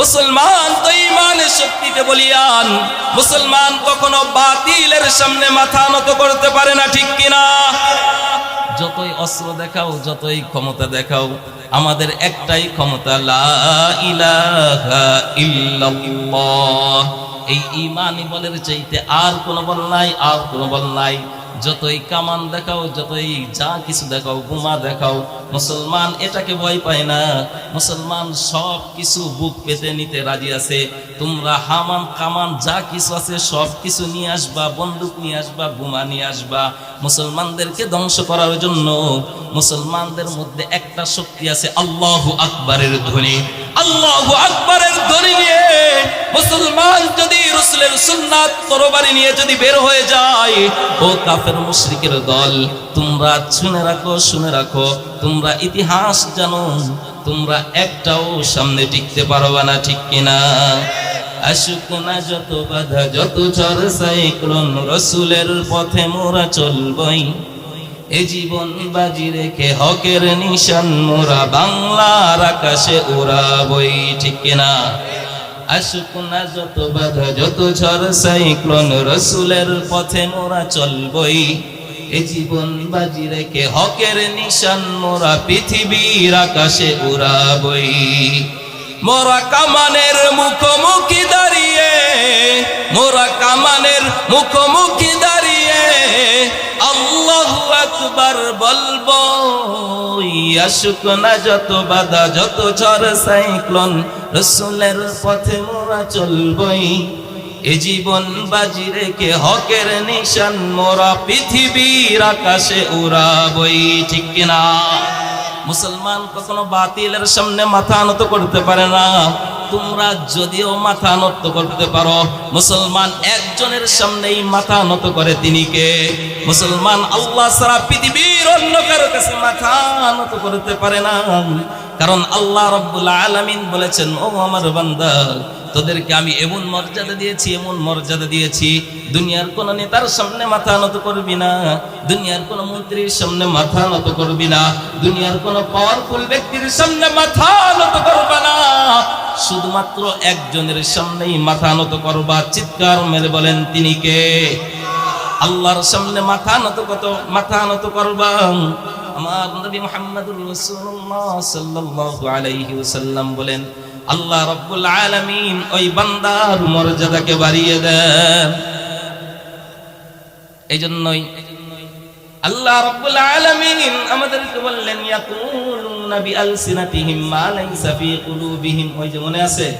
মুসলমান তো ইমানের শক্তিতে বলিয়ান। মুসলমান কখনো বাতিলের সামনে মাথা নত করতে পারে না, ঠিক কিনা? যতই অস্ত্র দেখাও, যতই ক্ষমতা দেখাও, আমাদের একটাই ক্ষমতা এই ইমানি বলের চাইতে আর কোনো বল নাই, আর কোনো বল নাই। যতই কামান দেখাও, যতই যা কিছু দেখাও, বোমা দেখাও মুসলমান এটাকে ভয় পায় না। মুসলমান সব কিছু বুক পেতে নিতে রাজি আছে। তোমরা হামান কামান যা কিছু আছে সব কিছু নিয়ে আসবা, বন্দুক নিয়ে আসবা, বোমা নিয়ে আসবা। মুসলমানদেরকে ধ্বংস করার জন্য মুসলমানদের মধ্যে একটা শক্তি আছে, আল্লাহ আকবরের ধ্বনি। আল্লাহ আকবরের ধ্বনি নিয়ে মুসলমান যদি রসুলের সুন্নাত তরবারি নিয়ে যদি বের হয়ে যায়, ও কাফের মুশরিকের দল তোমরা শুনে রাখো শুনে রাখো। তোমরা ইতিহাস জানো। তোমরা একটাও সামনে টিকতে পারবে না, ঠিক কিনা? আসুক না যত বাধা, যত ঝড় সাইক্লোন, রসুলের পথে মোরা চলবই। এ জীবন বাজি রেখে হকের নিশান, মোরা বাংলার আকাশে উড়াবই, ঠিক কিনা? আসুক না যত বাধা, যত ঝড় সাইক্লোন, রসুলের পথে মোরা চলবই। এ জীবন বাজি রেখে হকের নিশান, মোরা পৃথিবীর আকাশে উড়াবই। মোরা কামানের মুখোমুখি দাঁড়িয়ে, মোরা কামানের মুখোমুখি দাঁড়িয়ে, আল্লাহ আকবার বলব আসুক না যত বাধা, যত ঝড়, সাইক্লোন, রসুলের পথে মোরা চলবই। এ জীবন বাজি রেখে হকের নিশান, মোরা পৃথিবীর আকাশে উড়াবই, ঠিক কিনা? মুসলমান কখনো বাতিলের সামনে মাথা নত করতে পারে না। তোমরা যদিও মাথা নত করতে পারো, মুসলমান একজনের সামনেই মাথা নত করে তিনি কে? মুসলমান আল্লাহ সারা পৃথিবীর অন্য কারও কাছে মাথা নত করতে পারে না। কারণ আল্লাহ রব্বুল আলামিন বলেছেন, ও আমার বান্দা, তোদেরকে আমি এমন মর্যাদা দিয়েছি, এমন মর্যাদা দিয়েছি, দুনিয়ার কোন নেতার সামনে মাথা নত করবি না, দুনিয়ার কোন মন্ত্রীর সামনে মাথা নত করবি না, দুনিয়ার কোন পাওয়ারফুল ব্যক্তির সামনে মাথা নত করবা না। শুধুমাত্র একজনের সামনেই মাথা নত করবা চিৎকার মেরে বলেন, তিনি কে? আল্লাহর সামনে মাথা নত কত, মাথা নত করবা? আমার নবী মুহাম্মদুর রাসূলুল্লাহ সাল্লাল্লাহু আলাইহি ওয়াসাল্লাম বলেন, আল্লাহ রব্বুল আলামিন ওই বান্দার মর্যাদাকে বাড়িয়ে দেন। এই জন্যই আল্লাহ রব্বুল আলামিন আমাদেরকে বললেন, ইয়াকুলুনা বিআলসিনাতিহিম মা লাইসা ফি কুলুবিহিম। ওই যে মনে আছে?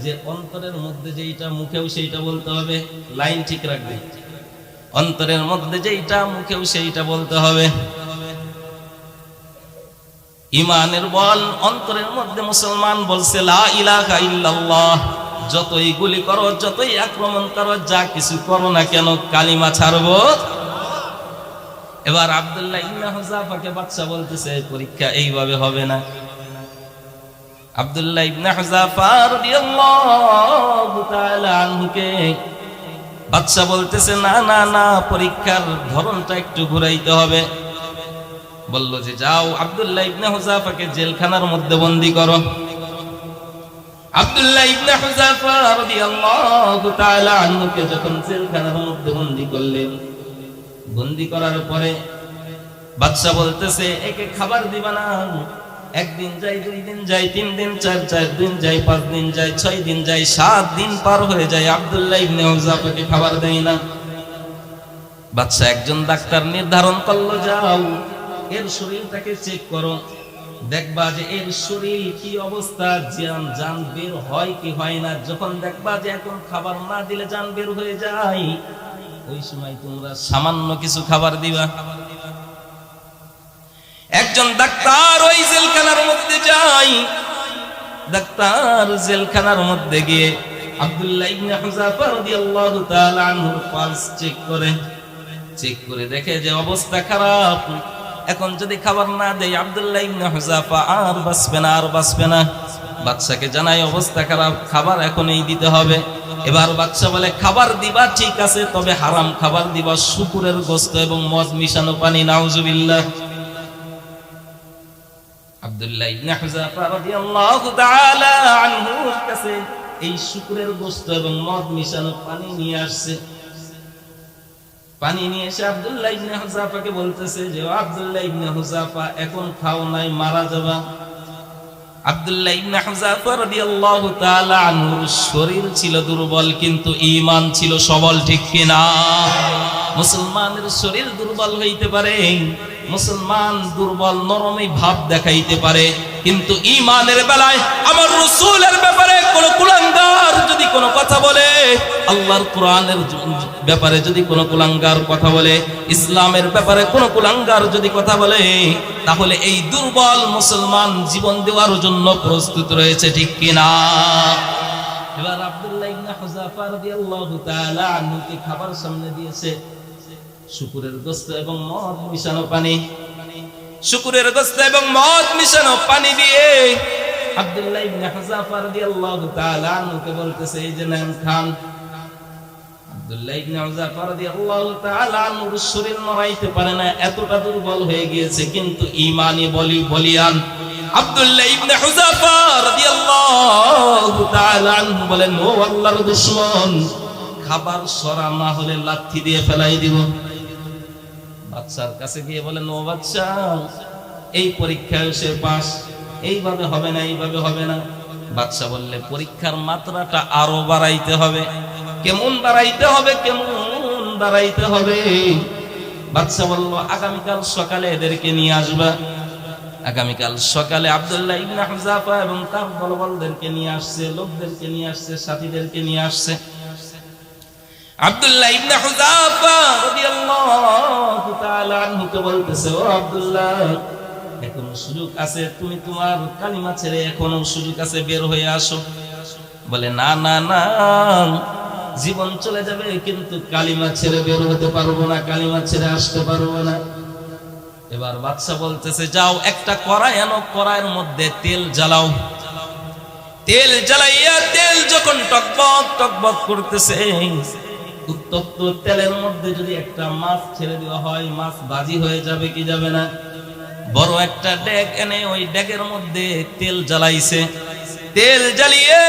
যে অন্তরের মধ্যে যেইটা মুখেও সেইটা বলতে হবে। লাইন ঠিক রাখবে। অন্তরের মধ্যে যেইটা মুখেও সেইটা বলতে হবে। ইমানের বল অন্তরের মধ্যে মুসলমান বলছে, লা ইলাহা ইল্লাল্লাহ। যতই গুলি করো, যতই আক্রমণ করো, যা কিছু করো না কেন, কালিমা ছাড়বো এবার আব্দুল্লাহ ইবনে হুযাফাকে বাদশা বলতেছে, পরীক্ষা এইভাবে হবে না। আব্দুল্লাহ ইবনে হুযাফা রাদিয়াল্লাহু তাআলা আনহুকে বাদশা বলতেছে, না না না, পরীক্ষার ধরনটা একটু ঘুরাইতে হবে। বলল যে, যাও আব্দুল্লাহ ইবনে হুজাফাকে জেলখানার মধ্যে বন্দি করো। আব্দুল্লাহ ইবনে হুজাফা রাদিয়াল্লাহু তাআলা আনহুকে যখন জেলখানার মধ্যে বন্দি করলেন বন্দি করার পরে বাদশা বলতেছে, একে খাবার দিবা না। একদিন যাই, দুই দিন যাই, তিন দিন চার চার দিন যাই, পাঁচ দিন যাই, ছয় দিন যাই, সাত দিন পার হয়ে যায়। আব্দুল্লাহ ইবনে হুজাফাকে খাবার দেয় না। বাদশা একজন ডাক্তার নির্ধারণ করল, যাও, এর শরীরটাকে চেক করো। দেখবা যে এর শরীর কি অবস্থা। জান জান বের হয় কি হয় না। যখন দেখবা যে এখন খাবার না দিলে জান বের হয়ে যায় ওই সময় তোমরা সামান্য কিছু খাবার দিবা। একজন ডাক্তার ওই জেলখানার মধ্যে যাই ডাক্তার জেলখানার মধ্যে গিয়ে আব্দুল্লাহ ইবনে রাদিয়াল্লাহু তাআলা পালস চেক করে। চেক করে দেখে যে অবস্থা খারাপ। এখন যদি খাবার না দেয়, আব্দুল্লাহ ইবনে আর বাঁচবে না, আর বাঁচবে না। বাচ্চাকে জানাই অবস্থা খারাপ, খাবার এখনই দিতে হবে। এবার বাচ্চা বলে, খাবার দিবা, ঠিক আছে, তবে হারাম খাবার দিবা, শুকুরের গোস্ত এবং মদ মিশানো পানি, নাউজুবিল্লাহ। আব্দুল্লাহ ইবনে হুযাফা রাদিয়াল্লাহু তাআলা আনহুর কাছে এই শুকরের গোশত এবং মদ মিশানো পানি নিয়ে আসছে। পানি নিয়ে এসে আব্দুল্লাহ ইবনে হুযাফাকে বলতেছে যে আব্দুল্লাহ ইবনে হুযাফা এখন খাও নাই, মারা যাবা। আব্দুল্লাহ ইবনে হুযাফা রাদিয়াল্লাহু তাআলা আনহুর শরীর ছিল দুর্বল, কিন্তু ঈমান ছিল সবল, ঠিক কিনা? মুসলমানের শরীর দুর্বল হইতে পারে। মুসলমান দুর্বল, নরমই ভাব দেখাইতে পারে। কিন্তু ঈমানের বেলায়, আমার রাসূলের ব্যাপারে কোন কুলাঙ্গার যদি কোনো কথা বলে, আল্লাহর কোরআনের ব্যাপারে যদি কোনো কুলাঙ্গার কথা বলে, ইসলামের ব্যাপারে কোনো কুলাঙ্গার যদি কথা বলে, তাহলে এই দুর্বল মুসলমান জীবন দেওয়ার জন্য প্রস্তুত রয়েছে, ঠিক কিনা এবার আব্দুল্লাহ ইবনে হুযাফা খাবার সামনে দিয়েছে। শুকুরের গোস্ত এবং মদ মিশানো পানি। শুকুরের গোস্ত এবং মদ মিশানো পানি দিয়ে আব্দুল্লাহ ইবনে হুযাফা রাদিয়াল্লাহু তাআলা আনহুকে বলতেছে, এই যে নেন, খান। আব্দুল্লাহ ইবনে হুযাফা রাদিয়াল্লাহু তাআলা আনহুর শরীর নড়াইতে পারে না, এতটা দুর্বল হয়ে গিয়েছে, কিন্তু ঈমানি বলি, বলিয়ান। আব্দুল্লাহ ইবনে হুযাফা রাদিয়াল্লাহু তাআলা আনহু বলেন, ও আল্লাহর দুশমন, খাবার সরা না হলে লাথি দিয়ে ফেলাই দিব। বাচ্চার কাছে গিয়ে বলেন ও বাচ্চা, এই পরীক্ষায় সে পাস। এইভাবে হবে না, এইভাবে হবে না। বাচ্চা বললে, পরীক্ষার মাত্রাটা আরও বাড়াইতে হবে। কেমন বাড়াইতে হবে, কেমন বাড়াইতে হবে? বাচ্চা বলল, আগামীকাল সকালে এদেরকে নিয়ে আসবা। আগামীকাল সকালে আব্দুল্লাহ ইবনে হুযাফা এবং তার দলবলদেরকে নিয়ে আসছে, লোকদেরকে নিয়ে আসছে, সাথীদেরকে নিয়ে আসছে। আব্দুল্লাহ ইবনে হুযাফা রাদিয়াল্লাহু তাআলা আনহুকে বলতেছে, ও আব্দুল্লাহ, এখনও সুযোগ আছে, তুমি তোমার কালিমা ছেড়ে এখনও সুযোগ আছে, বের হয়ে আসো। বলে, না না না, জীবন চলে যাবে, কিন্তু কালিমা ছেড়ে বের হতে পারব না, কালিমা ছেড়ে আসতে পারব না। এবার বাদশা বলতেছে, যাও, একটা কড়াই আনো, কড়াইয়ের মধ্যে তেল জ্বালাও। তেল জ্বালাইয়া তেল যখন টকবক টকবক করতেছে উত্তপ্ত তেলের মধ্যে যদি একটা মাছ ছেড়ে দেওয়া হয়, মাছ বাজি হয়ে যাবে কি যাবে না? বড় একটা ডেক এনে ওই ডেকের মধ্যে তেল জ্বালাইছে। তেল জ্বালিয়ে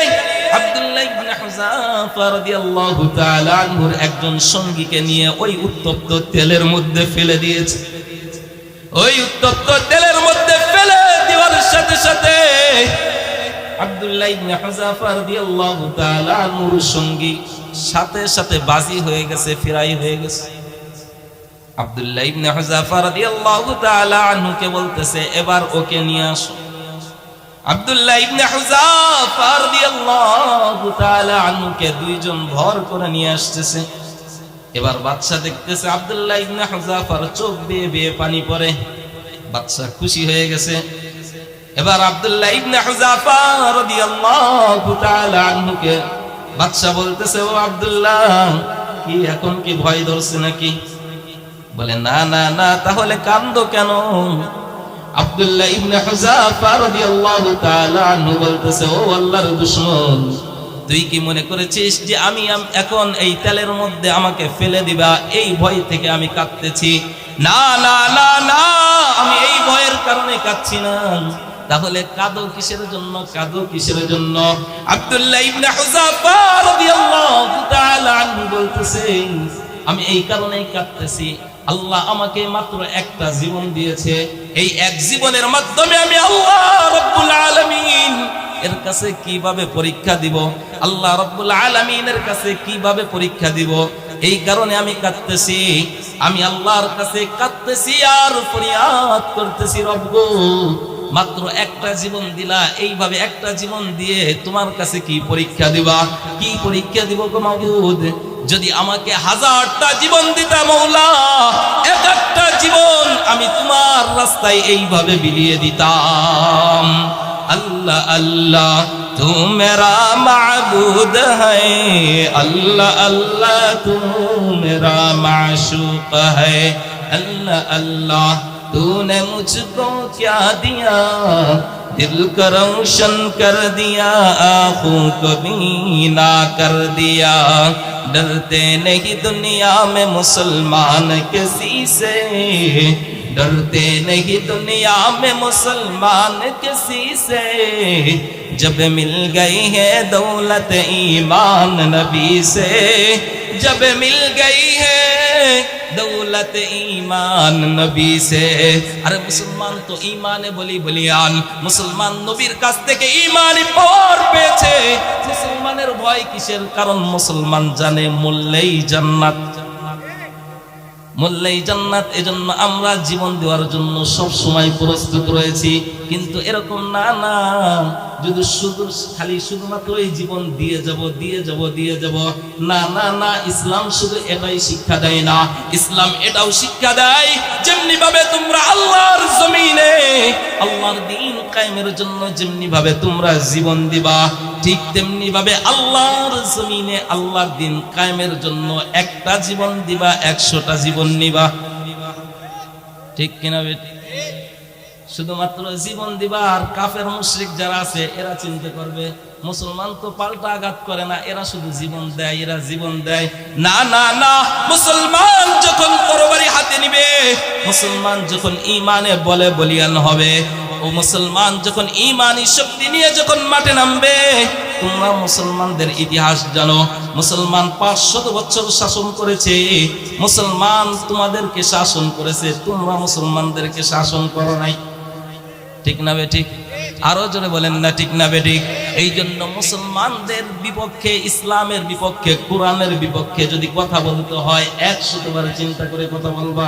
আব্দুল্লাহ ইবনে হুযাফা রাদিয়াল্লাহু একজন সঙ্গীকে নিয়ে ওই উত্তপ্ত তেলের মধ্যে ফেলে দিয়েছে। ওই উত্তপ্ত তেলের মধ্যে ফেলে দেওয়ার সাথে সাথে আব্দুল্লাহ ইবনে হুযাফা রাদিয়াল্লাহু তাআলা আনহুর সঙ্গী সাথে সাথে বাজি হয়ে গেছে, ফিরাই হয়ে গেছে। আব্দুল্লাহ ইবনে হুযাফা রাদিয়াল্লাহু তাআলা আনহুকে বলতেছে, এবার ওকে নিয়ে আসো। আব্দুল্লাহ ইবনে হুযাফা রাদিয়াল্লাহু তাআলা আনহুকে দুইজন ভর করে নিয়ে আসতেছে। এবার বাচ্চা দেখতেছে আব্দুল্লাহ ইবনে হুযাফার চোখ বেয়ে বেয়ে পানি পড়ে। বাচ্চা খুশি হয়ে গেছে। এবার আব্দুল্লাহ ইবনে হুযাফা রাদিয়াল্লাহু তাআলা আনহুকে বাচ্চা বলতেছে, ও আব্দুল্লাহ, কি এখন কি ভয় ধরছে নাকি? বলে, না না না, তাহলে কান্দো কেন? আব্দুল্লাহ ইবনে হুযাফা রাদিয়াল্লাহু তাআলা আনহু বলতেছে, ও আল্লাহর দুশমন, তুই কি মনে করেছিস যে আমি এখন এই তেলের মধ্যে আমাকে ফেলে দিবা? এই ভয় থেকে আমি কাঁদতেছি। না না না না, আমি ভয়ের কারণে কাঁদছি না। তাহলে কাঁদো কিসের জন্য? কাঁদো কিসের জন্য? আব্দুল্লাহ ইবনে হুযাফা রাদিয়াল্লাহু তাআলা আনহু বলতেছে, আমি এই কারণেই কাঁদতেছি। আল্লাহ আমাকে মাত্র একটা জীবন দিয়েছে। এই এক জীবনের মাধ্যমে আমি আল্লাহ রব্বুল আলামিন এর কাছে কীভাবে পরীক্ষা দিব? আল্লাহ রব্বুল আলামিনের কাছে কীভাবে পরীক্ষা দিব? এই কারণে আমি কাঁদতেছি। আমি আল্লাহর কাছে কাঁদতেছি আর ফরিয়াদ করতেছি রব্ব মাত্র একটা জীবন দিলা, এইভাবে একটা জীবন দিয়ে তোমার কাছে কি পরীক্ষা দিবা? কি পরীক্ষা দিব গো মাবুদ? যদি আমাকে হাজারটা জীবন দিতা মৌলা, এক একটা জীবন আমি তোমার রাস্তায় এইভাবে বিলিয়ে দিতাম। আল্লাহ আল্লাহ। तू मेरा माबूद है। अल्लाह अल्लाह, तू मेरा माशूक है। अल्लाह अल्लाह, तूने मुझको क्या दिया? दिल को रोशन कर दिया, आँखों को बीना कर दिया। डरते नहीं दुनिया में मुसलमान किसी से। डरते नहीं दुनिया में मुसलमान किसी से। جب مل گئی ہے دولت ایمان نبی سے جب مل گئی ہے دولت ایمان نبی سے আরে মুসলমান তো ইমানে বলি বলিয়ান মুসলমান নবীর কাছ থেকে ইমানই পর পেয়েছে। মুসলমানের ভয় কিসের? কারণ মুসলমান জানে মূল্যেই জান্নাত। মূল্যেই জান্নাত, এজন্য আমরা জীবন দেওয়ার জন্য সব সময় প্রস্তুত রয়েছি। কিন্তু এরকম না না। যদি শুধু খালি শুধুমাত্র এই জীবন দিয়ে যাব দিয়ে যাব দিয়ে যাব, না না না, ইসলাম শুধু এটাই শিক্ষা দেয় না। ইসলাম এটাও শিক্ষা দেয় যেমনি ভাবে তোমরা আল্লাহর জমিনে, আল্লাহর দিন কায়েমের জন্য যেমনি ভাবে তোমরা জীবন দিবা ঠিক তেমনি ভাবে আল্লাহর জমিনে আল্লাহর দিন কায়েমের জন্য একটা জীবন দিবা, একশোটা জীবন নিবা। ঠিক কিনা বেটি শুধুমাত্র জীবন দিবা আর কাফের, মুশরিক যারা আছে, এরা চিন্তা করবে, মুসলমান তো পাল্টা আঘাত করে না, এরা শুধু জীবন দেয়, এরা জীবন দেয়। না না না, মুসলমান যখন তরবারি হাতে নিবে, মুসলমান যখন ইমানে বলে বলিয়ান হবে ও মুসলমান, যখন ইমানি শক্তি নিয়ে যখন মাঠে নামবে, তোমরা মুসলমানদের ইতিহাস জানো। মুসলমান পাঁচশত বছর শাসন করেছে। মুসলমান তোমাদেরকে শাসন করেছে, তোমরা মুসলমানদেরকে শাসন করো নাই। ঠিক না বে ঠিক? আরও জোরে বলেন না, ঠিক না বে ঠিক? এই জন্য মুসলমানদের বিপক্ষে, ইসলামের বিপক্ষে, কোরআনের বিপক্ষে যদি কথা বলতে হয়, একশতবার চিন্তা করে কথা বলবা।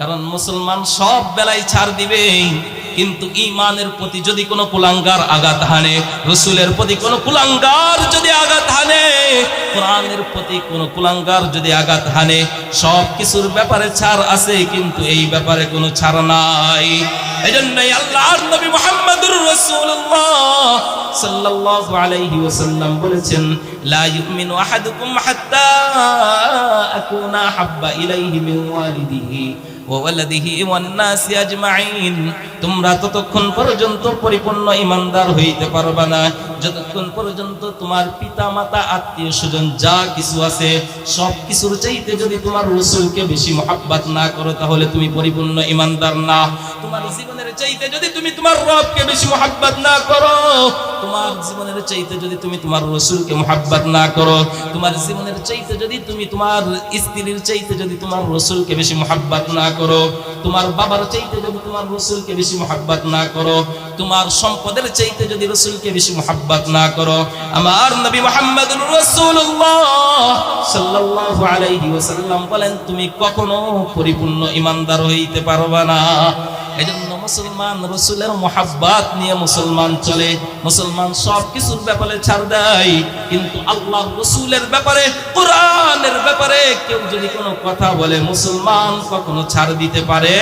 কারণ মুসলমান সব বেলায় ছাড় দিবে, কিন্তু ইমানের প্রতি যদি কোনো কুলাঙ্গার আঘাত হানে, রসুলের প্রতি কোনো কুলাঙ্গার যদি আঘাত হানে, কোরআনের প্রতি কোনো কুলাঙ্গার যদি আঘাত হানে, সব কিছুর ব্যাপারে ছাড় আছে, কিন্তু এই ব্যাপারে কোনো ছাড় নাই। এই জন্যই আল্লাহর নবী মুহাম্মদুর রাসূলুল্লাহ সাল্লাল্লাহু আলাইহি ওয়াসাল্লাম বলেছেন, লা ইউমিনু আহাদুকুম হাত্তা আকুনা হাব্বা ইলাইহি মিন ওয়ালিদিহি। তোমরা ততক্ষণ পর্যন্ত পরিপূর্ণ ইমানদার হইতে পারবা না। যতক্ষণ পর্যন্ত তোমার পিতা মাতা আত্মীয় স্বজন যা কিছু আছে, সব কিছুর চাইতে যদি তোমার রসুলকে বেশি মহাব্বাত না করো, তাহলে তুমি পরিপূর্ণ ইমানদার না। তোমার জীবনের চাইতে যদি তুমি তোমার রবকে বেশি মহাব্বাত না করো, তোমার জীবনের চাইতে যদি তুমি তোমার রসুলকে মহাব্বাত না করো, তোমার জীবনের চাইতে যদি তুমি তোমার স্ত্রীর চাইতে যদি তোমার রসুলকে বেশি মহাব্বাত না করো। তোমার বাবার চাইতে যদি তোমার রসুলকে বেশি মোহাব্বত না করো, তোমার সম্পদের চাইতে যদি রসুলকে বেশি মোহাব্বত না করো, আমার নবী মোহাম্মদ রসুল্লাহ সাল্লাল্লাহু আলাইহি ওয়াসাল্লাম বলেন, তুমি কখনো পরিপূর্ণ ইমানদার হইতে পারবা না। এজন্য মুসলমান রসুলের মোহাব্বাত নিয়ে মুসলমান চলে। মুসলমান সব কিছুর ব্যাপারে ছাড় দেয়, কিন্তু আল্লাহ রসুলের ব্যাপারে, কোরআনের ব্যাপারে কেউ যদি কোনো কথা বলে, মুসলমান কখনো ছাড় দিতে পারে